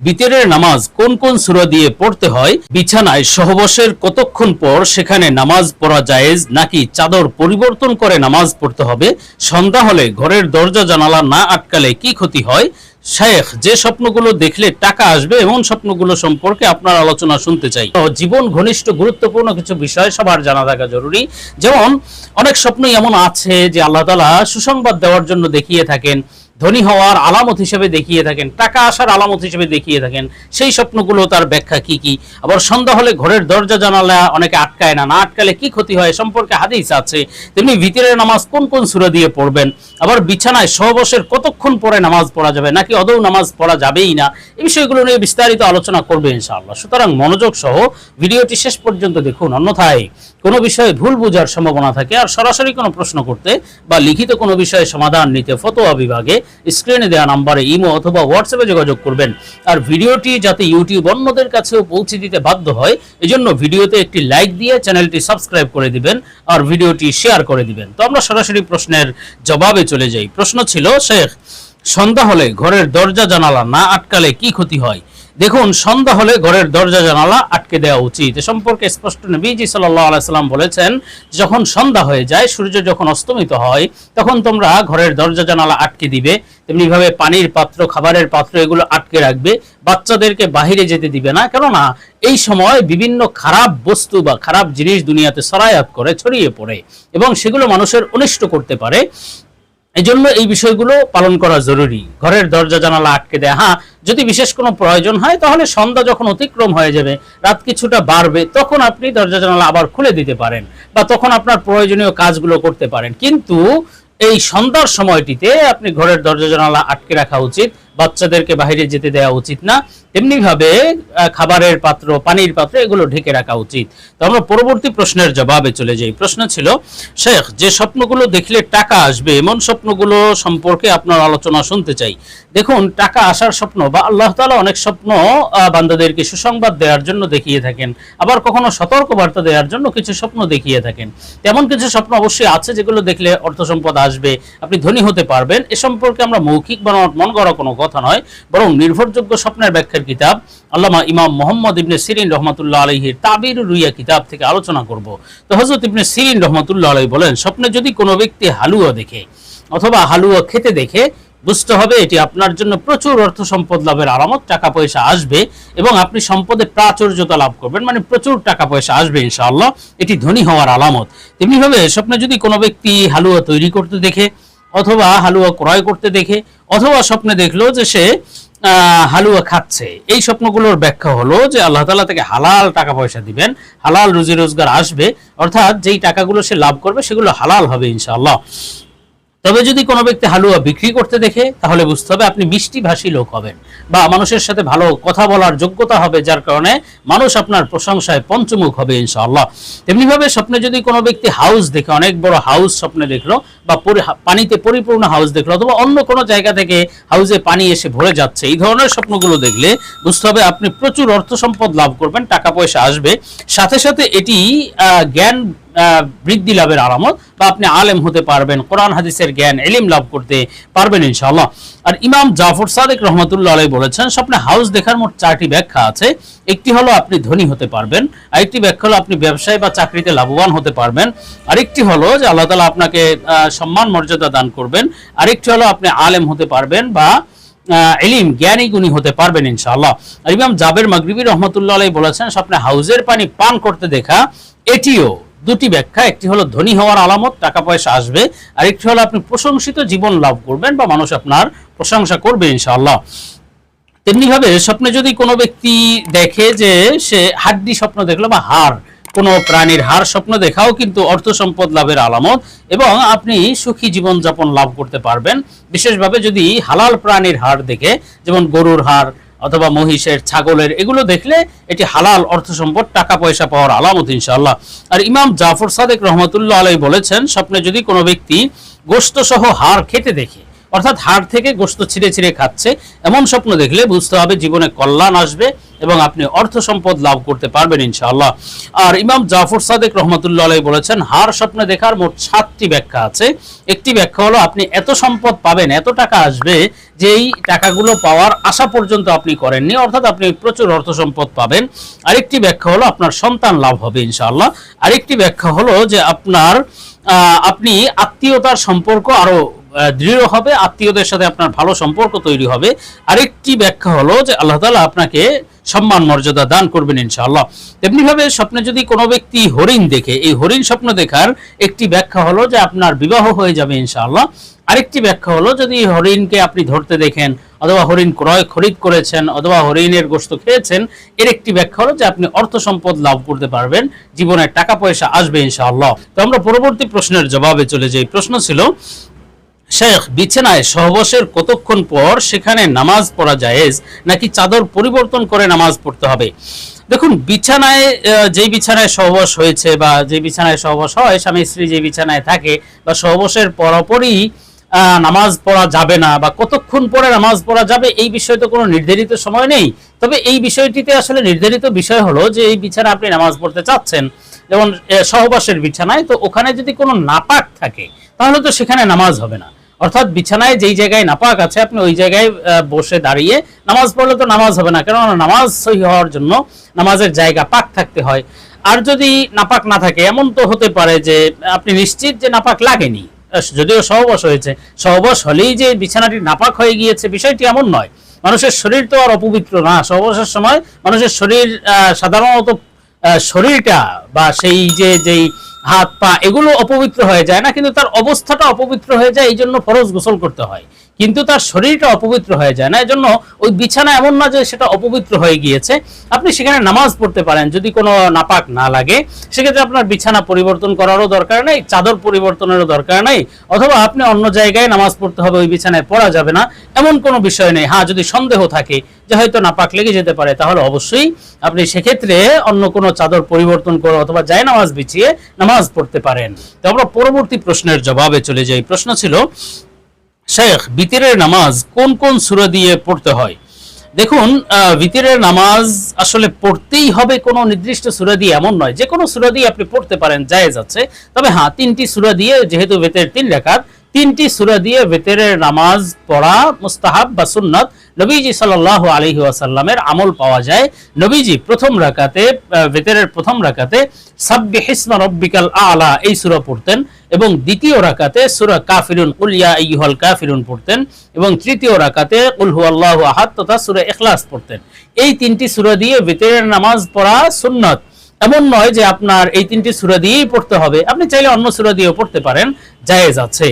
বিতরের নামাজ কোন কোন সূরা দিয়ে পড়তে হয়? বিছানায় সহবশের কতক্ষণ পর সেখানে নামাজ পড়া জায়েজ নাকি চাদর পরিবর্তন করে নামাজ পড়তে হবে? সন্ধ্যা হলে ঘরের দরজা জানালা না আটকালে কি ক্ষতি হয়? শেখ, যে স্বপ্নগুলো দেখলে টাকা আসবে এমন স্বপ্নগুলো সম্পর্কে আপনার আলোচনা শুনতে চাই। জীবন ঘনিষ্ঠ গুরুত্বপূর্ণ কিছু বিষয় সবার জানা থাকা জরুরি। যেমন, অনেক স্বপ্নই এমন আছে যে আল্লাহ তালা সুসংবাদ দেওয়ার জন্য দেখিয়ে থাকেন। ধনী হওয়ার আলামত হিসেবে দেখিয়ে থাকেন, টাকা আসার আলামত হিসেবে দেখিয়ে থাকেন, সেই স্বপ্নগুলো তার ব্যাখ্যা কি কি? আবার সন্ধ্যা হলে ঘরের দরজা জানালা অনেকে আটকায় না না আটকালে কি ক্ষতি হয় সম্পর্কে হাদিস আছে। তেমনি ভিতরের নামাজ কোন কোন সুরা দিয়ে পড়বেন? আবার বিছানায় সহবশের কতক্ষণ পরে নামাজ পড়া যাবে, নাকি অদৌ নামাজ পড়া যাবেই না? এই বিষয়গুলো নিয়ে বিস্তারিত আলোচনা করবে ইনশাআল্লাহ। সুতরাং মনোযোগ সহ ভিডিওটি শেষ পর্যন্ত দেখুন। অন্যথায় কোনো বিষয়ে ভুল বোঝার সম্ভাবনা থাকে আর সরাসরি কোনো প্রশ্ন করতে বা লিখিত কোনো বিষয়ে সমাধান নিতে ফতোয়া বিভাগে স্ক্রিনে দেওয়া নাম্বারে ইমো অথবা হোয়াটসঅ্যাপে যোগাযোগ করবেন। আর ভিডিওটি যাতে ইউটিউব অন্যদের কাছেও পৌঁছে দিতে বাধ্য হয়, এজন্য ভিডিওতে একটি লাইক দিয়ে চ্যানেলটি সাবস্ক্রাইব করে দিবেন আর ভিডিওটি শেয়ার করে দিবেন। তো আমরা সরাসরি প্রশ্নের জবাবে চলে যাই। প্রশ্ন ছিল, শেখ, সন্ধ্যা হলে ঘরের দরজা জানালা না আটকালে কি ক্ষতি হয়? দেখুন, সন্ধ্যা হলে ঘরের দরজা জানালা আটকে দেওয়া উচিত। এ সম্পর্কে স্পষ্ট নবীজি সাল্লাহ আলাইসাল্লাম বলেছেন, যখন সন্ধ্যা হয়ে যায়, সূর্য যখন অস্তমিত হয়, তখন তোমরা ঘরের দরজা জানালা আটকে দিবে। তেমনিভাবে পানির পাত্র, খাবারের পাত্র এগুলো আটকে রাখবে। বাচ্চাদেরকে বাহিরে যেতে দিবে না। কেননা, এই সময় বিভিন্ন খারাপ বস্তু বা খারাপ জিনিস দুনিয়াতে সরায়াত করে, ছড়িয়ে পড়ে এবং সেগুলো মানুষের অনিষ্ট করতে পারে। এই জন্য এই বিষয়গুলো পালন করা জরুরি। ঘরের দরজা জানালা আটকে দেয়। হ্যাঁ যদি বিশেষ কোনো প্রয়োজন হয়, তাহলে সন্ধ্যা যখন অতিক্রম হয়ে যাবে, রাত কিছুটা বাড়বে, তখন আপনি দরজা জানালা আবার খুলে দিতে পারেন বা তখন আপনার প্রয়োজনীয় কাজগুলো করতে পারেন। কিন্তু এই সন্ধ্যার সময়টিতে আপনি ঘরের দরজা জানালা আটকে রাখা উচিত। বাচ্চাদেরকে বাইরে যেতে দেওয়া উচিত না। তেমনি ভাবে খাবারের পাত্র, পানির পাত্র, এগুলো ঢেকে রাখা উচিত। তো আমরা পরবর্তী প্রশ্নের জবাবে চলে যাই। প্রশ্ন ছিল, শেখ, যে স্বপ্নগুলো দেখলে টাকা আসবে, এমন স্বপ্নগুলো সম্পর্কে আপনার আলোচনা শুনতে চাই। দেখুন, টাকা আসার স্বপ্ন বা আল্লাহ তাআলা অনেক স্বপ্ন বান্দাদেরকে সুসংবাদ দেওয়ার জন্য দেখিয়ে থাকেন। আবার কখনো সতর্ক বার্তা দেওয়ার জন্য কিছু স্বপ্ন দেখিয়ে থাকেন। তেমন কিছু স্বপ্ন অবশ্যই আছে যেগুলো দেখলে অর্থ সম্পদ আসবে, আপনি ধনী হতে পারবেন। এ সম্পর্কে আমরা মৌখিক বা মন গড়া কোনো কথা নয়, বরং নির্ভরযোগ্য স্বপ্নের ব্যাখ্যার কিতাব আল্লামা ইমাম মোহাম্মদ ইবনে সিরিন রহমতুল্লাহ আলহির তাবির রুইয়া কিতাব থেকে আলোচনা করব। তো হজরত ইবনে সিরিন রহমতুল্লাহ আলহী বলেন, স্বপ্নে যদি কোনো ব্যক্তি হালুয়া দেখে অথবা হালুয়া খেতে দেখে, বুঝতে হবে এটি আপনার জন্য প্রচুর অর্থ সম্পদ লাভের আলামত টাকা পয়সা আসবে এবং আপনি সম্পদে প্রাচুর্যতা লাভ করবেন মানে প্রচুর টাকা পয়সা আসবে ইনশাআল্লাহ, এটি ধনী হওয়ার আলামত। তেমনিভাবে স্বপ্নে যদি কোনো ব্যক্তি হালুয়া তৈরি করতে দেখে অথবা হালুয়া ক্রয় করতে দেখে অথবা স্বপ্নে দেখল যে সে হালুয়া খাচ্ছে। এই স্বপ্নগুলোর ব্যাখ্যা হলো যে আল্লাহ তালা তাকে হালাল টাকা পয়সা দিবেন, হালাল রুজি রোজগার আসবে, অর্থাৎ যেই টাকাগুলো সে লাভ করবে সেগুলো হালাল হবে ইনশাআল্লাহ। তবে যদি কোনো ব্যক্তি হালুয়া বিক্রি করতে দেখে, তাহলে বুঝতে হবে আপনি মিষ্টি ভাষী লোক হবেন বা মানুষের সাথে ভালো কথা বলার যোগ্যতা হবে, যার কারণে মানুষ আপনার প্রশংসায় পঞ্চমুখ হবে ইনশাআল্লাহ। তেমনিভাবে স্বপ্নে যদি কোনো ব্যক্তি হাউস দেখে, অনেক বড় হাউস স্বপ্নে দেখল বা পানিতে পরিপূর্ণ হাউস দেখল অথবা অন্য কোনো জায়গা থেকে হাউসে পানি এসে ভরে যাচ্ছে, এই ধরনের স্বপ্নগুলো দেখলে বুঝতে হবে আপনি প্রচুর অর্থ সম্পদ লাভ করবেন, টাকা পয়সা আসবে। সাথে সাথে এটি জ্ঞান বৃদ্ধি লাভের আলামত বা আপনি আলেম হতে পারবেন, কোরআন, হাদিসের জ্ঞান এলিম লাভ করতে পারবেন ইনশাআল্লাহ। আর ইমাম জাফর সাদেক রহমতুল্লাহ আলাই বলেছেন, স্বপ্নে হাউস দেখার মোট চারটি ব্যাখ্যা আছে। একটি হলো আপনি ধনী হতে পারবেন, আরেকটি ব্যাখ্যা হলো আপনি ব্যবসায় বা চাকরিতে লাভবান হতে পারবেন। আরেকটি হলো যে আল্লাহ তালা আপনাকে সম্মান, মর্যাদা দান করবেন। আরেকটি হলো আপনি আলেম হতে পারবেন বা এলিম জ্ঞানী গুণী হতে পারবেন ইনশাআল্লাহ। আর ইমাম জাবের মাগরিবি রহমতুল্লাহ আলাই বলেছেন, স্বপ্নে হাউজের পানি পান করতে দেখা, এটিও দুটি ব্যাখ্যা, একটি হলো ধনী হওয়ার আলামত, টাকা পয়সা আসবে, আর একটি হলো আপনি প্রশংসিত জীবন লাভ করবেন বা মানুষ আপনার প্রশংসা করবে ইনশাআল্লাহ। তেমনিভাবে স্বপ্নে যদি কোনো ব্যক্তি দেখে যে সে হাড্ডি স্বপ্ন দেখল বা হাড় কোনো প্রাণীর হার স্বপ্ন দেখাও কিন্তু অর্থ সম্পদ লাভের আলামত এবং আপনি সুখী জীবন যাপন লাভ করতে পারবেন। বিশেষভাবে যদি হালাল প্রাণীর হার দেখে, যেমন গরুর হাড় অথবা মহিষের, ছাগলের, এগুলো দেখলে এটি হালাল অর্থ সম্পদ টাকা পয়সা পাওয়ার আলামত ইনশাআল্লাহ। আর ইমাম জাফর সাদেক রহমতুল্লাহ আলাই বলেছেন, স্বপ্নে যদি কোনো ব্যক্তি গোস্ত সহ হাড় খেতে দেখে অর্থাৎ হাড় থেকে গোস্ত ছিঁড়ে ছিঁড়ে খাচ্ছে। এমন স্বপ্ন দেখলে বুঝতে হবে জীবনে কল্যাণ আসবে এবং আপনি অর্থ সম্পদ লাভ করতে পারবেন ইনশাআল্লাহ। আর ইমাম জাফর সাদেক রহমতুল্লাহ বলেছেন হার স্বপ্নে দেখার মোট সাতটি ব্যাখ্যা আছে। একটি ব্যাখ্যা হলো আপনি এত সম্পদ পাবেন এত টাকা আসবে যে এই টাকাগুলো পাওয়ার আশা পর্যন্ত আপনি করেননি অর্থাৎ আপনি প্রচুর অর্থ সম্পদ পাবেন। আরেকটি ব্যাখ্যা হলো আপনার সন্তান লাভ হবে ইনশাআল্লাহ। আরেকটি ব্যাখ্যা হলো যে আপনার আপনি আত্মীয়তার সম্পর্ক আরও আহ, দৃঢ় হবে, আত্মীয়দের সাথে আপনার ভালো সম্পর্ক তৈরি হবে। আরেকটি ব্যাখ্যা হলো যে আল্লাহ তাআলা আপনাকে সম্মান, মর্যাদা দান করবেন ইনশাআল্লাহ। তেমনিভাবে স্বপ্নে যদি কোনো ব্যক্তি হরিণ দেখে, এই হরিণ স্বপ্ন দেখার একটি ব্যাখ্যা হলো যে আপনার বিবাহ হয়ে যাবে ইনশাআল্লাহ। আরেকটি ব্যাখ্যা হলো যদি হরিণকে আপনি ধরতে দেখেন, অথবা হরিণ ক্রয় খরিদ করেছেন, অথবা হরিণের গোশত খেয়েছেন, এর একটি ব্যাখ্যা হলো যে আপনি অর্থ সম্পদ লাভ করতে পারবেন জীবনে টাকা পয়সা আসবে ইনশাআল্লাহ। তো আমরা পরবর্তী প্রশ্নের জবাবে চলে যাই। প্রশ্ন ছিল শেখ বিছানায় সহবাসের কতক্ষণ পর সেখানে নামাজ পড়া জায়েজ নাকি চাদর পরিবর্তন করে নামাজ পড়তে হবে? দেখুন, বিছানায় যেই বিছানায় সহবাস হয়েছে বা যে বিছানায় সহবাস হয়, স্বামী স্ত্রী যে বিছানায় থাকে বা সহবাসের পরপরই নামাজ পড়া যাবে না বা কতক্ষণ পরে নামাজ পড়া যাবে, এই বিষয়ে তো কোনো নির্ধারিত সময় নেই। তবে এই বিষয়টিতে আসলে নির্ধারিত বিষয় হলো যে এই বিছানা আপনি নামাজ পড়তে চাচ্ছেন, যেমন সহবাসের বিছানায়, তো ওখানে যদি কোনো নাপাক থাকে, তাহলে তো সেখানে নামাজ হবে না। অর্থাৎ বিছানায় যেই জায়গায় নাপাক আছে, আপনি ওই জায়গায় বসে দাঁড়িয়ে নামাজ পড়লে তো নামাজ হবে না, কেননা নামাজ সহি হওয়ার জন্য নামাজের জায়গা পাক থাকতে হয়। আর যদি নাপাক না থাকে, এমন তো হতে পারে যে আপনি নিশ্চিত যে নাপাক লাগেনি। যদিও সহবাস হয়েছে, সহবাস হলেই যে বিছানাটি নাপাক হয়ে গিয়েছে, বিষয়টি এমন নয়। মানুষের শরীর তো আর অপবিত্র না। সহবাসের সময় মানুষের শরীর সাধারণত শরীরটা বা সেই যে, যেই হাত, পা, এগুলো অপবিত্র হয়ে যায় না, কিন্তু তার অবস্থাটা অপবিত্র হয়ে যায় এই জন্য ফরজ গোসল করতে হয়। কিন্তু তার শরীরটা অপবিত্র হয়ে যায় না। এই জন্য ওই বিছানা এমন না যে সেটা অপবিত্র হয়ে গিয়েছে। আপনি সেখানে নামাজ পড়তে পারেন যদি কোনো নাপাক না লাগে। সেক্ষেত্রে আপনার বিছানা পরিবর্তন করারও দরকার নেই, চাদর পরিবর্তনেরও দরকার নেই, অথবা আপনি অন্য জায়গায় নামাজ পড়তে হবে, ওই বিছানায় পড়া যাবে না। এমন কোনো বিষয় নেই। হ্যাঁ যদি সন্দেহ থাকে যে হয়তো নাপাক লেগে যেতে পারে, তাহলে অবশ্যই আপনি সেক্ষেত্রে অন্য কোনো চাদর পরিবর্তন করে অথবা যায় নামাজ বিছিয়ে নামাজ পড়তে পারেন। তো আমরা পরবর্তী প্রশ্নের জবাবে চলে যাই। প্রশ্ন ছিল শেখ, বিতিরের নামাজ কোন কোন সুরা দিয়ে পড়তে হয়? দেখুন বিতিরের নামাজ আসলে পড়তেই হবে কোনো নির্দিষ্ট সুরা দিয়ে এমন নয়। যে কোনো সুরা দিয়ে আপনি পড়তে পারেন, জায়েজ আছে। তবে হ্যাঁ তিনটি সুরা দিয়ে, যেহেতু বেতের তিন রেখার তিনটি সূরা দিয়ে বেতেরের নামাজ পড়া মুস্তাহাব বা সুন্নাত নবীজি সাল্লাল্লাহু আলাইহি ওয়াসাল্লামের আমল পাওয়া যায়। নবীজি প্রথম রাকাতে আহ, বেতেরের প্রথম রাকাতে সাব্বিহ ইসমা রব্বিকাল আলা এই সূরা পড়তেন এবং দ্বিতীয় রাকাতে সূরা কাফিরুন কুল ইয়া আইয়ুহাল কাফিরুন পড়তেন এবং তৃতীয় রাকাতে কুল হুয়াল্লাহু আহাদ তথা সূরা ইখলাস পড়তেন। এই তিনটি সূরা দিয়ে বেতেরের নামাজ পড়া সুন্নত। এমন নয় যে আপনার এই তিনটি সূরা দিয়েই পড়তে হবে। আপনি চাইলে অন্য সূরা দিয়েও পড়তে পারেন। জায়েজ আছে।